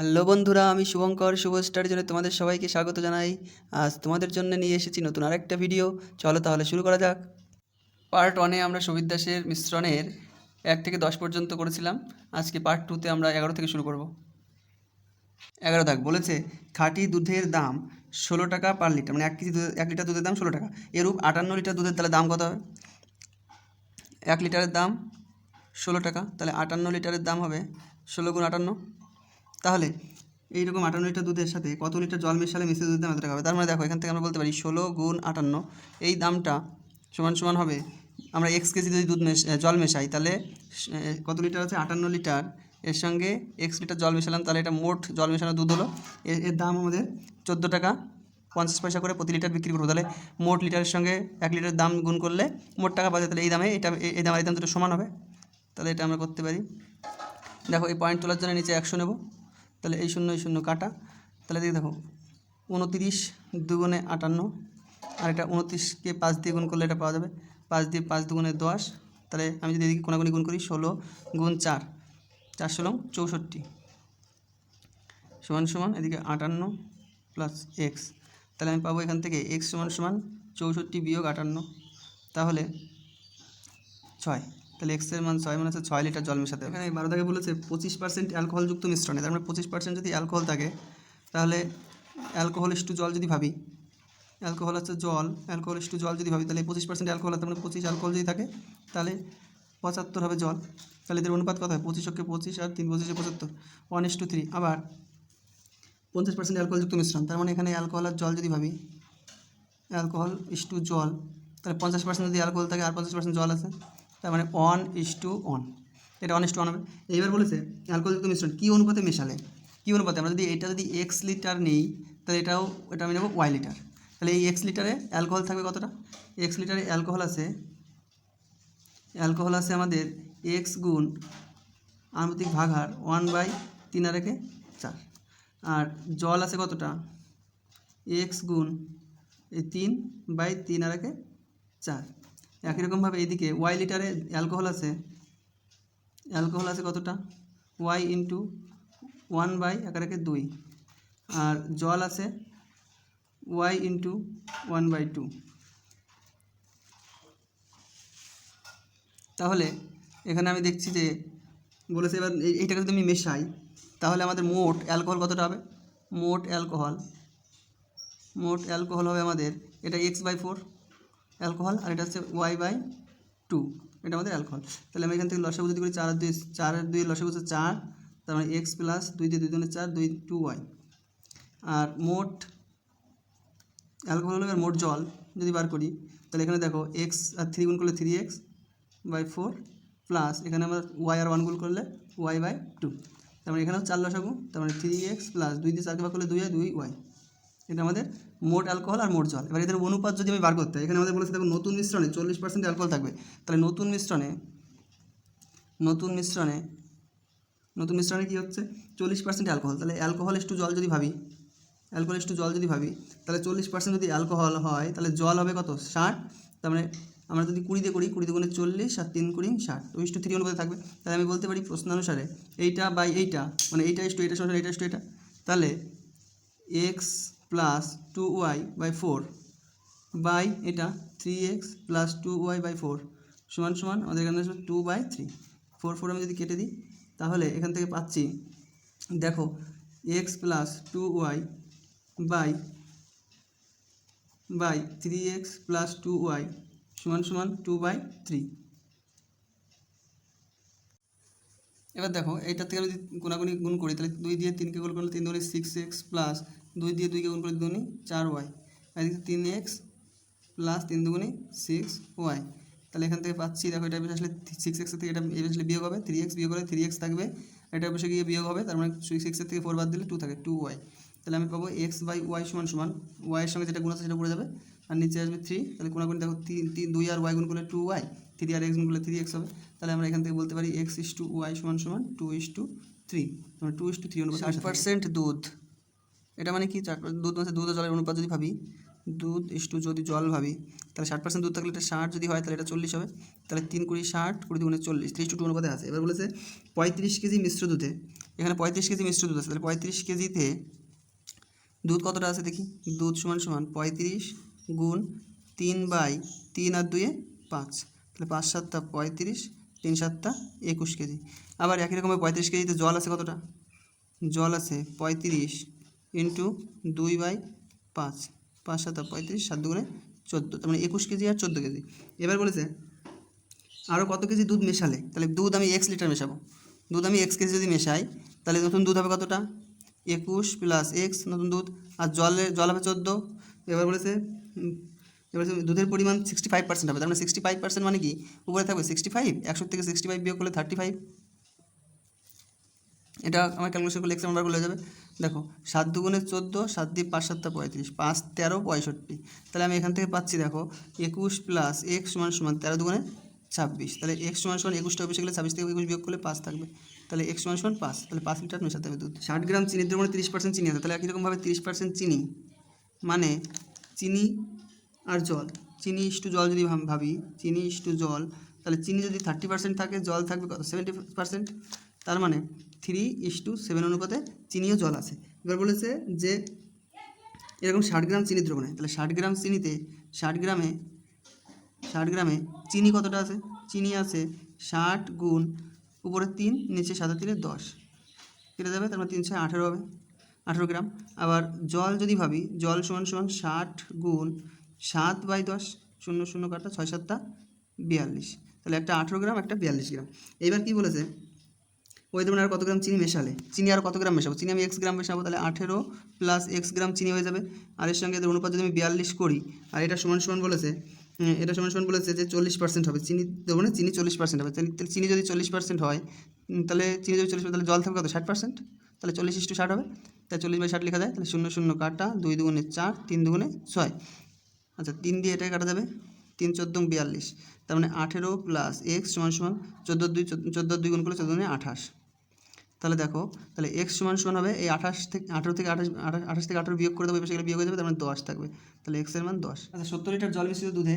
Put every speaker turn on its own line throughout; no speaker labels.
Hello বন্ধুরা, আমি শুভঙ্কর শুভ star জন্য তোমাদের সবাইকে স্বাগত জানাই। আজ তোমাদের জন্য নিয়ে এসেছি নতুন আরেকটা ভিডিও। চলো তাহলে শুরু করা যাক। পার্ট ওয়ানে আমরা সবিত দাসের মিশ্রণের এক থেকে দশ পর্যন্ত করেছিলাম। আজকে পার্ট টুতে আমরা এগারো থেকে শুরু করব। এগারো দাগ, বলেছে খাঁটি দুধের দাম ষোলো টাকা পার লিটার মানে এক কেজি দুধ, এক লিটার দুধের দাম ষোলো টাকা। এরূপ আটান্ন লিটার দুধের তাহলে দাম কত হবে? এক লিটারের দাম ষোলো টাকা, তাহলে আটান্ন লিটারের দাম হবে ষোলো গুণ আটান্ন। তাহলে এইরকম আটান্ন লিটার দুধের সাথে কত লিটার জল মেশালে মিশিয়ে দুধের দাম এত হবে? তার মানে দেখো, এখান থেকে আমরা বলতে পারি ষোলো গুণ আটান্ন। এই দামটা সমান সমান হবে, আমরা এক্স কেজি যদি দুধ মেশ জল মেশাই, তাহলে কত লিটার আছে? আটান্ন লিটার। এর সঙ্গে এক্স লিটার জল মেশালাম, তাহলে এটা মোট জল মেশানো দুধ হলো। এর দাম আমাদের চোদ্দ টাকা পঞ্চাশ পয়সা করে প্রতি লিটার বিক্রি করব। তাহলে মোট লিটারের সঙ্গে এক লিটার দাম গুণ করলে মোট টাকা বাজে তাহলে এই দামে এটা এই দাম এই দাম দুটো সমান হবে। তাহলে এটা আমরা করতে পারি। দেখো, এই পয়েন্ট তোলার জন্য নিচে একশো নেব। তাহলে এই শূন্য এই শূন্য কাটা। তাহলে দেখি দেখো, উনতিরিশ দুগুণে আটান্ন, আর এটা উনত্রিশকে পাঁচ দিয়ে গুণ করলে এটা পাওয়া যাবে পাঁচ দিয়ে পাঁচ দুগুণে দশ। তাহলে আমি যদি এদিকে কোনাগুনি গুণ করি, ষোলো গুণ চার চার ষোলো চৌষট্টি। সমান সমান এদিকে আটান্ন প্লাস এক্স তাহলে আমি পাবো এখান থেকে এক্স সমান সমান চৌষট্টি বিয়োগ আটান্ন। তাহলে ছয়। তাহলে এক্সের মান ছয় মানে ছয় লিটার জল মেশাতে এখানে বারো দাগে বলেছে পঁচিশ পার্সেন্ট অ্যালকোহলযুক্ত মিশ্রণে। তার মানে পঁচিশ পার্সেন্ট যদি অ্যালকোহল থাকে, তাহলে অ্যালকোহল ইস্টু জল যদি ভাবি অ্যালকোহল হচ্ছে জল অ্যালকোহল ইস্টু জল যদি ভাবি, তাহলে পঁচিশ পার্সেন্ট অ্যালকোহল তার মানে পঁচিশ অ্যালকোহল যদি থাকে, তাহলে পঁচাত্তর হবে জল। তাহলে এদের অনুপাত কত হয়? পঁচিশ অক্ষে পঁচিশ আর তিন পঁচিশে পঁচাত্তর। ওয়ান ইস টু থ্রি আবার পঞ্চাশ পার্সেন্ট অ্যালকোহলযুক্ত মিশ্রণ। তার মানে এখানে অ্যালকোহল আর জল যদি ভাবি অ্যালকোহল ইস টু জল। তাহলে পঞ্চাশ পার্সেন্ট যদি অ্যালকোহল থাকে, আর পঞ্চাশ পার্সেন্ট জল আছে? তার মানে ওয়ান ইস টু ওয়ান এটা ওয়ান ইস টু ওয়ান হবে। এইবার বলেছে অ্যালকোহলযুক্ত মিশ্রণ কী অনুপাতে মেশালে? কী অনুপাতে? আমরা যদি এটা যদি এক্স লিটার নেই, তাহলে এটাও, এটা আমি নেব ওয়াই লিটার তাহলে এই এক্স লিটারে অ্যালকোহল থাকবে কতটা? এক্স লিটারে অ্যালকোহল আছে অ্যালকোহল আছে আমাদের এক্স গুণ আনুপাতিক ভাগার ওয়ান বাই তিন আর একে চার। আর জল আছে কতটা? এক্স গুণ এই তিন বাই তিন আর একে চার। একই রকমভাবে এইদিকে ওয়াই লিটারে অ্যালকোহল আছে। অ্যালকোহল আছে কতটা? ওয়াই ইন্টু ওয়ান বাই একে দুই। আর জল আছে Y into one by two তাহলে এখানে আমি দেখছি যে বলেছে এবার এই- এইটাকে যদি আমি মেশাই, তাহলে আমাদের মোট অ্যালকোহল কতটা হবে? মোট অ্যালকোহল মোট অ্যালকোহল হবে আমাদের, এটা এক্স বাই ফোর অ্যালকোহল, আর এটা হচ্ছে ওয়াই বাই টু এটা আমাদের অ্যালকোহল। তাহলে আমি এখান থেকে লসাগু যদি করি, চার আর দুই চারের দুই লসাগু হচ্ছে চার, তার মানে এক্স প্লাস দুই দিয়ে দুই দুগুণে চার, দুই টু ওয়াই আর মোট অ্যালকোহল হলো এবার মোট জল, যদি বার করি, তাহলে এখানে দেখো এক্স আর থ্রি গুণ করলে three X by four plus এখানে আমরা ওয়াই আর ওয়ান গুণ করলে ওয়াই বাই টু তার মানে এখানেও চার লসাগু, তার মানে থ্রি এক্স প্লাস দুই দিয়ে চারকে ভাগ করলে দুই হয়, দুই ওয়াই এটা আমাদের মোট অ্যালকোহল আর মোট জল। এবার এদের অনুপাত যদি আমি বার করতে এখানে আমাদের বলেছে, দেখো, নতুন মিশ্রণে চল্লিশ পার্সেন্ট অ্যালকোহল থাকবে। তাহলে নতুন মিশ্রণে নতুন মিশ্রণে নতুন মিশ্রণে কী হচ্ছে? চল্লিশ পার্সেন্ট অ্যালকোহল তাহলে অ্যালকোহল একটু জল যদি ভাবি অ্যালকোহল একটু জল যদি ভাবি, তাহলে চল্লিশ পার্সেন্ট যদি অ্যালকোহল হয়, তাহলে জল হবে কত? ষাট। তার মানে আমরা যদি কুড়ি দিয়ে করি কুড়ি দুগুণে চল্লিশ আর তিন কুড়ি ষাট। তো ইস টু থ্রি অনুপাতে থাকবে। তাহলে আমি বলতে পারি প্রশ্ন অনুসারে এইটা বাই এইটা মানে এইটা ইস টু এইটা সমান এইটা ইস টু এটা তাহলে X plus two Y by four by এটা three X plus two Y by four সমান সমান আমাদের এখানে আসবে two by three four four আমি যদি কেটে দিই, তাহলে এখান থেকে পাচ্ছি, দেখো X plus two Y by by three X plus two Y সমান সমান টু বাই থ্রি এবার দেখো এইটার থেকে যদি কোনাগুনি গুণ করি, তাহলে দুই দিয়ে তিনকে গুণ করলে তিন দুগুণে সিক্স এক্স প্লাস দুই দিয়ে দুইকে গুণ করলে দুগুণি চার ওয়াই। এদিকে তিন এক্স প্লাস তিন দুগুণি সিক্স ওয়াই। তাহলে এখান থেকে পাচ্ছি, দেখো এটা আসলে সিক্স এক্সের থেকে এটা এ আসলে বিয়োগ হবে। থ্রি এক্স বিয়োগ করে থ্রি এক্স থাকবে। এটা বসে গিয়ে বিয়োগ হবে, তার মানে সিক্সের থেকে ফোর বাদ দিলে টু থাকে টু ওয়াই। তাহলে আমি পাবো এক্স বাই ওয়াই সমান সমান ওয়াইয়ের সঙ্গে যেটা গুণ আছে সেটা পড়ে যাবে। আর নিচে আসবে থ্রি তাহলে কোনাগুনি দেখো, তিন দুই আর ওয়াই গুণ করলে টু ওয়াই থ্রি আর এক্স গুণ করলে থ্রি এক্স হবে। তাহলে আমরা এখান থেকে বলতে পারি এক্স ইস টু ওয়াই সমান সমান টু ইস টু থ্রি মানে টু ইস টু থ্রি অনুপাত পার্সেন্ট দুধ। এটা মানে কি? দুধ মানে দুধ ও জলের অনুপাত যদি ভাবি, দুধ ইস্টু যদি জল ভাবি, তাহলে ষাট পার্সেন্ট দুধ থাকলে এটা ষাট যদি হয়, তাহলে এটা চল্লিশ হবে। তাহলে তিন কুড়ি ষাট কুড়ি দুগুণে চল্লিশ ত্রিশ টু অনুপাতে আছে। এবার বলেছে পঁয়ত্রিশ কেজি মিশ্র দুধে, এখানে পঁয়ত্রিশ কেজি মিশ্র দুধ আছে, তাহলে পঁয়ত্রিশ কেজিতে দুধ কতটা আছে দেখি? দুধ সমান সমান পঁয়ত্রিশ গুণ তিন বাই তিন আর দুয়ে পাঁচ। তাহলে পাঁচ সাতটা পঁয়ত্রিশ, তিন সাতটা একুশ কেজি। আবার একই রকমের পঁয়ত্রিশ কেজিতে জল আছে কতটা? জল আছে পঁয়ত্রিশ ইন্টু দুই বাই পাঁচ। পাঁচ সাতটা পঁয়ত্রিশ, সাত দুগুণে চোদ্দ। তার মানে একুশ কেজি আর চোদ্দ কেজি। এবার বলেছে আরও কত কেজি দুধ মেশালে? তাহলে দুধ আমি এক্স লিটার মেশাবো। দুধ আমি এক্স কেজি যদি মেশাই, তাহলে নতুন দুধ হবে কতটা? একুশ প্লাস এক্স নতুন দুধ। আর জলে, জল হবে চোদ্দ। এবার বলেছে এবার দুধের পরিমাণ সিক্সটি ফাইভ পার্সেন্ট হবে। তার মানে সিক্সটি ফাইভ পার্সেন্ট মানে কি? উপরে থাকবে সিক্সটি ফাইভ একশো থেকে সিক্সটি ফাইভ বিয়োগ করলে থার্টি ফাইভ এটা আমার ক্যালকুলেশন করলে এক্স নাম্বার হয়ে যাবে? দেখো, সাত দুগুণে চোদ্দ, সাত দিয়ে পাঁচ সাতটা পঁয়ত্রিশ, পাঁচ তেরো, পঁয়ষট্টি। তাহলে আমি এখান থেকে পাচ্ছি, দেখো, একুশ প্লাস এক্স সমান সমান তেরো দুগুণে ছাব্বিশ। তাহলে এক্স সমান সমান একুশটা অফিসে গেলে ছাব্বিশ থেকে একুশ বিয়োগ করলে পাঁচ থাকবে। তাহলে এক্স সমান সমান পাঁচ, তাহলে পাঁচ লিটার মেশাতে হবে দুধ। ষাট গ্রাম চিনির দ্রবণে তিরিশ পার্সেন্ট চিনি আছে, তাহলে একই রকমভাবে তিরিশ পার্সেন্ট চিনি। মানে চিনি আর জল। চিনি ইস্টু জল যদি ভাবি, চিনি ইস্টু জল, তাহলে চিনি যদি থার্টি পার্সেন্ট থাকে, জল থাকবে কত? সেভেন্টি পার্সেন্ট তার মানে থ্রি ইস টু সেভেন অনুপাতে চিনিও জল আছে। এবার বলেছে যে এরকম ষাট গ্রাম চিনি দ্রবণে তাহলে ষাট গ্রাম চিনিতে ষাট গ্রামে ষাট গ্রামে চিনি কতটা আছে? চিনি আছে ষাট গুণ উপরে তিন, নিচে সাদা তিনে দশ। কেটে যাবে, তার মানে তিন ছয় আঠেরো হবে, আঠেরো গ্রাম। আবার জল যদি ভাবি, জল সমান সমান ষাট গুণ সাত বাই দশ, শূন্য শূন্য কাটা ছয় সাতটা বিয়াল্লিশ। তাহলে একটা আঠেরো গ্রাম, একটা বিয়াল্লিশ গ্রাম। এইবার কি বলেছে? ওই ধরুন আর কত গ্রাম চিনি মেশালে? চিনি আর কত গ্রাম মেশাবো? চিনি আমি এক্স গ্রাম মেশাবো, তাহলে আঠেরো প্লাস এক্স গ্রাম চিনি হয়ে যাবে। আর এর সঙ্গে অনুপাত যদি আমি বিয়াল্লিশ করি, আর এটা সমান সমান বলেছে এটা সমান সমান বলেছে যে চল্লিশ পার্সেন্ট হবে। চিনি দেবো না চিনি চল্লিশ পার্সেন্ট হবে। তাহলে চিনি যদি চল্লিশ পার্সেন্ট হয় তাহলে চিনি যদি চল্লিশ তাহলে জল থাকবে কত? ষাট পার্সেন্ট তাহলে চল্লিশ ইস্টু ষাট হবে। তাহলে চল্লিশ বাই ষাট লেখা যায়, তাহলে শূন্য শূন্য কাটা দুই দুগুণে চার, তিন দুগুণে ছয়। আচ্ছা তিন দিয়ে এটাই কাটা যাবে? তিন চোদ্দ বিয়াল্লিশ। তার মানে আঠেরো প্লাস এক্স সমান সমান চোদ্দ দুই চোদ্দ দুই গুণ করলে চোদ্দ দুগুণে আঠাশ। তাহলে দেখো, তাহলে এক্স সমান সমান হবে, এই আঠাশ থেকে, আঠেরো থেকে আঠাশ আঠাশ থেকে আঠেরো বিয়োগ করে দেবো সেগুলো বিয়োগ হয়ে যাবে, তার মানে দশ থাকবে। তাহলে এক্সের মান দশ। আচ্ছা সত্তর লিটার জল মিশ্রিত দুধে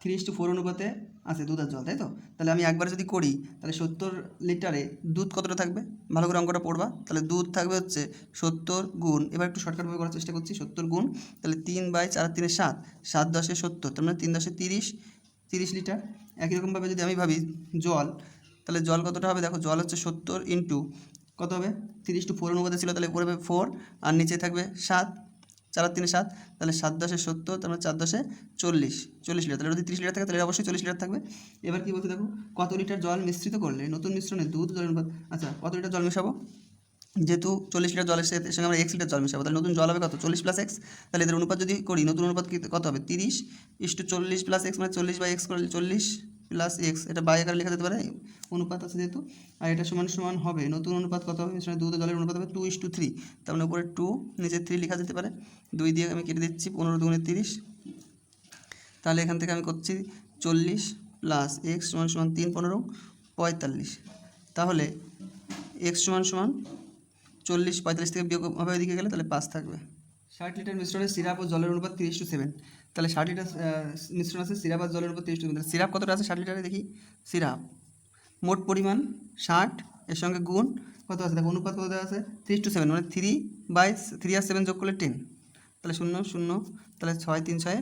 থ্রি টু ফোর অনুপাতে আছে দুধ আর জল, তাই তো? তাহলে আমি একবার যদি করি, তাহলে সত্তর লিটারে দুধ কতটা থাকবে? ভালো করে অঙ্কটা পড়বা। তাহলে দুধ থাকবে হচ্ছে সত্তর গুণ, এবার একটু শর্টকাটভাবে করার চেষ্টা করছি, সত্তর গুণ, তাহলে তিন বাই চার, তিনে সাত সাত দশে সত্তর, তার মানে তিন দশে তিরিশ তিরিশ লিটার। একই রকমভাবে যদি আমি ভাবি জল, তাহলে জল কতটা হবে? দেখো, জল হচ্ছে সত্তর ইন্টু কত হবে? তিরিশ টু ফোর অনুপাতে ছিল, তাহলে উপরে হবে ফোর, আর নিচে থাকবে সাত। চার তিনে সাত, তাহলে সাত দশে সত্তর, তার মানে চার দশে চল্লিশ। চল্লিশ লিটার, তাহলে যদি তিরিশ লিটার থাকে, তাহলে অবশ্যই চল্লিশ লিটার থাকবে। এবার কী বলতে দেখো, কত লিটার জল মিশ্রিত করলে নতুন মিশ্রণে দুধ জল অনুপাত আচ্ছা কত লিটার জল মেশাবো? যেহেতু চল্লিশ লিটার জলের সাথে, সঙ্গে আমরা এক্স লিটার জল মেশাবো, তাহলে নতুন জল হবে কত? চল্লিশ প্লাস এক্স তাহলে এদের অনুপাত যদি করি, নতুন অনুপাত কত হবে? তিরিশ ইস্টু চল্লিশ প্লাস এক্স মানে চল্লিশ বাই এক্স করলে চল্লিশ। প্লাস এক্স এটা বাই আকারে লেখা যেতে পারে? অনুপাত আছে যেহেতু, আর এটা সমান সমান হবে। নতুন অনুপাত কত হবে? মিশ্রণে দুধ জলের অনুপাত হবে টু ইস টু থ্রি তার মানে উপরে টু নিচে থ্রি লেখা যেতে পারে। দুই দিয়ে আমি কেটে দিচ্ছি, পনেরো দুগুণে তিরিশ। তাহলে এখান থেকে আমি করছি চল্লিশ প্লাস এক্স সমান সমান তিন, পনেরো, পঁয়তাল্লিশ। তাহলে এক্স সমান সমান চল্লিশ, পঁয়তাল্লিশ থেকে বিয়োগ হবে ওইদিকে গেলে, তাহলে পাঁচ থাকবে। ষাট লিটার মিশ্রণে সিরাপ ও জলের অনুপাত তিরিশ টু সেভেন তাহলে ষাট লিটার মিশ্রণ আছে, সিরাপ আর জলের অনুপাত তিরিশ টু সেভেন সিরাপ কতটা আছে ষাট লিটারে দেখি? সিরাপ। মোট পরিমাণ ষাট, এর সঙ্গে গুণ কত আছে? দেখো অনুপাত কত আছে? তিরিশ টু সেভেন মানে থ্রি বাই থ্রি আর সেভেন যোগ করলে টেন তাহলে শূন্য শূন্য, তাহলে ছয়, তিন, ছয়,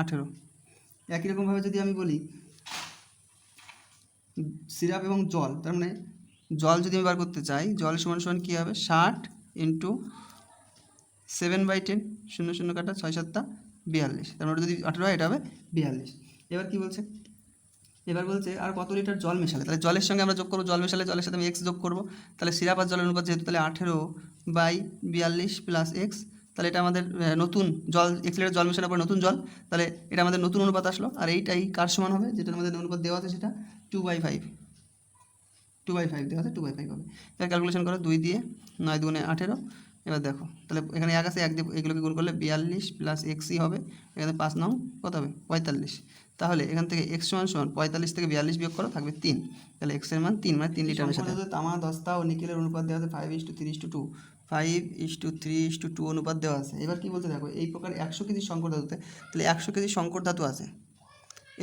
আঠেরো। একই রকমভাবে যদি আমি বলি, সিরাপ এবং জল, তার মানে জল যদি আমি বার করতে চাই, জল সমান সমান কী হবে? ষাট ইন্টু সেভেন বাই টেন শূন্য শূন্য কাটা ছয় সাতটা বিয়াল্লিশ। তার মানে যদি আঠেরো হয়, এটা হবে বিয়াল্লিশ। এবার কি বলছে? এবার বলছে, আর কত লিটার জল মেশালে? তাহলে জলের সঙ্গে আমরা যোগ করব, জল মেশালে জলের সাথে আমি এক্স যোগ করব। তাহলে সিরাপ আর জলের অনুপাত যেহেতু, তাহলে আঠেরো বাই বিয়াল্লিশ প্লাস এক্স তাহলে এটা আমাদের নতুন জল এক্স লিটার জল মেশানোর পর নতুন জল, তাহলে এটা আমাদের নতুন অনুপাত আসলো। আর এইটাই কার সমান হবে? যেটা আমাদের অনুপাত দেওয়া আছে সেটা two by five two by five দেওয়া আছে টু বাই ফাইভ হবে। এবার ক্যালকুলেশন করো, দুই দিয়ে নয় দুগুণে আঠেরো এবার দেখো, তাহলে এখানে এক আছে, এক দিয়ে এগুলোকে গুণ করলে বিয়াল্লিশ প্লাস এক্সই হবে, এখানে পাঁচ নং কত হবে? পঁয়তাল্লিশ। তাহলে এখান থেকে এক্স সমান সমান পঁয়তাল্লিশ থেকে বিয়াল্লিশ বিয়োগ করো, থাকবে তিন। তাহলে এক্সের মান তিন মানে তিন লিটারের সাথে তামা দস্তা ও নিকেলের অনুপাত দেওয়া আছে five is to three two two five is to three is to two অনুপাত দেওয়া আছে। এবার কি বলতে দেখো, এই প্রকার একশো কেজি শঙ্কর ধাতুতে, তাহলে একশো কেজি শঙ্কর ধাতু আছে।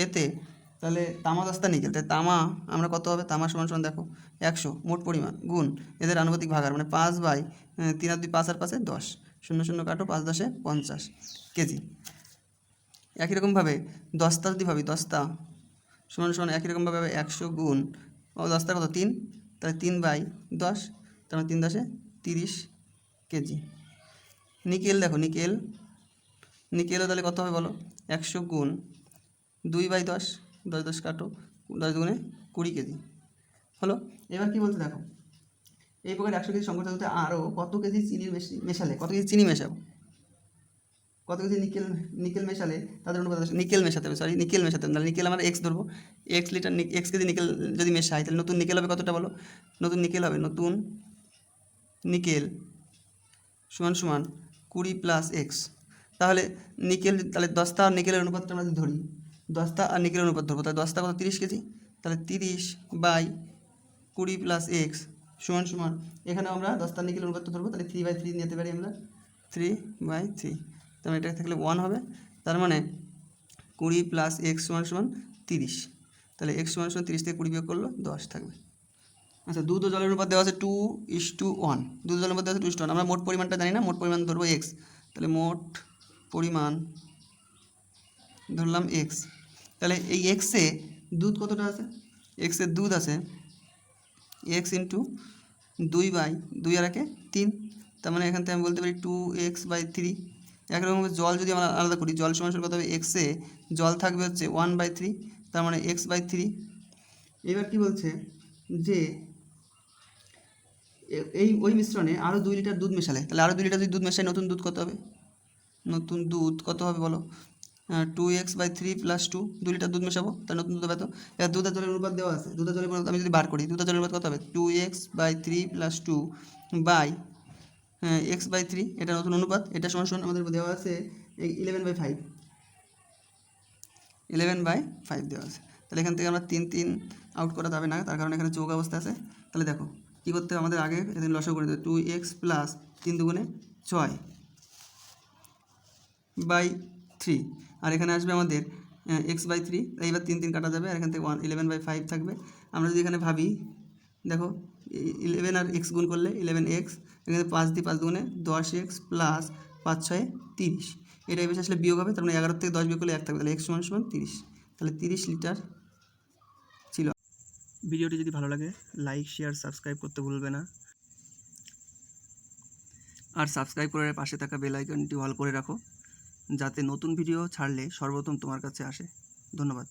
এতে তাহলে তামা দস্তা নিকেল। তাই তামা আমরা কত হবে? তামা সমান সমান দেখো, একশো, মোট পরিমাণ, গুণ। এদের আনুপাতিক ভাগার মানে পাঁচ বাই তিন আর দুই পাঁচ আর পাঁচে দশ। শূন্য শূন্য কাটো, পাঁচ দশে পঞ্চাশ কেজি। একই রকমভাবে দস্তা যদি ভাবি, দস্তা সমান সমান একই রকমভাবে হবে একশো গুণ। ও, দস্তা কত? তিন। তাহলে তিন বাই দশ, তার মানে তিন দশে তিরিশ কেজি। নিকেল দেখো, নিকেল। নিকেলও তাহলে কত হবে বলো? একশো গুণ, দুই বাই দশ। দশ দশ কাটো, দশ দুগুণে কুড়ি কেজি। হলো? এবার কি বলতে দেখো? এই প্রকার একশো কেজি সংকট হতে আরও কত কেজি চিনির মেশি, মেশালে? কত কেজি চিনি মেশাবো? কত কেজি নিকেল নিকেল মেশালে? তাদের অনুপাত নিকেল মেশাতে হবে সরি নিকেল মেশাতে হবে। তাহলে নিকেল আমরা এক্স ধরবো। X litre X kg nickel যদি মেশাই, তাহলে নতুন নিকেল হবে কতটা বলো? নতুন নিকেল হবে, নতুন নিকেল সমান সমান কুড়ি প্লাস এক্স তাহলে নিকেল, তাহলে আর নিকেলের অনুপাতটা আমরা যদি ধরি দস্তা আর নিকেলের অনুপাত ধরবো, তাহলে দস্তা কত, তিরিশ কেজি? তাহলে তিরিশ বাই কুড়ি প্লাস এক্স সমান সমান এখানে আমরা দস্তা নিকেলের অনুপাতটা ধরবো, তাহলে থ্রি বাই থ্রি নিতে পারি আমরা। থ্রি বাই থ্রি তাহলে এটা থাকলে ওয়ান হবে, তার মানে কুড়ি প্লাস এক্স সমান সমান তিরিশ। তাহলে এক্স সমান সমান তিরিশ থেকে কুড়ি বিয়োগ করল দশ থাকবে। আচ্ছা দুধ জলের অনুপাত দেওয়া আছে টু ইস টু ওয়ান দুধ জলের অনুপাত দেওয়া আছে টু টু ওয়ান আমরা মোট পরিমাণটা জানি না, মোট পরিমাণ ধরবো এক্স তাহলে মোট পরিমাণ ধরলাম এক্স তাহলে এই এক্সে দুধ কতটা আছে? এক্সে দুধ আছে এক্স ইন্টু দুই বাই দুই আর একে তিন। তার মানে এখান থেকে আমি বলতে পারি টু এক্স বাই থ্রি একরকমভাবে জল যদি আমরা আলাদা করি, জল সমান কত হবে? এক্সে জল থাকবে হচ্ছে ওয়ান বাই থ্রি তার মানে এক্স বাই থ্রি এবার কি বলছে? যে এই, ওই মিশ্রণে আরও দুই লিটার দুধ মেশালে। তাহলে আরও দুই লিটার যদি দুধ মেশাই, নতুন দুধ কত হবে? নতুন দুধ কত হবে বলো? Two X by three plus two দু লিটার দুধ মেশাবো, তাহলে নতুন দুধ হবে তো? এবার দুধ আর জলের অনুপাত দেওয়া আছে। দুধ আর জলের অনুপাত আমি যদি বার করি দুধ আর জলের অনুপাত কত হবে? Two X by three plus two by X by three এটা নতুন অনুপাত, এটা সমান সমান আমাদের দেওয়া আছে eleven by five eleven by five দেওয়া আছে। তাহলে এখান থেকে আমরা তিন তিন আউট করা যাবে না, তার কারণে এখানে চৌক অবস্থা আছে। তাহলে দেখো, কী করতে হবে আমাদের আগে? এদিন লসও করে দেবে টু এক্স প্লাস তিন দুগুণে ছয় বাই থ্রি আর এখানে আসবে আমাদের এক্স বাই থ্রি এইবার তিন তিন কাটা যাবে, আর এখান থেকে ওয়ান ইলেভেন বাই ফাইভ থাকবে। আমরা যদি এখানে ভাবি, দেখো ইলেভেন আর এক্স গুণ করলে ইলেভেন এক্স এখানে পাঁচ দিয়ে পাঁচ দুগুণে দশ এক্স প্লাস পাঁচ ছয় তিরিশ। এটা এবার আসলে বিয়োগ হবে, তার মানে এগারো থেকে দশ বিয়োগ করলে এক থাকবে, তাহলে এক্স সমান সমান তিরিশ। তাহলে তিরিশ লিটার ছিল।
ভিডিওটি যদি ভালো লাগে লাইক শেয়ার সাবস্ক্রাইব করতে ভুলবে না।
আর সাবস্ক্রাইব করে পাশে থাকা বেল আইকনটি অল করে রাখো। যাতে নতুন ভিডিও ছাড়লে সর্বপ্রথম তোমার কাছে আসে। ধন্যবাদ।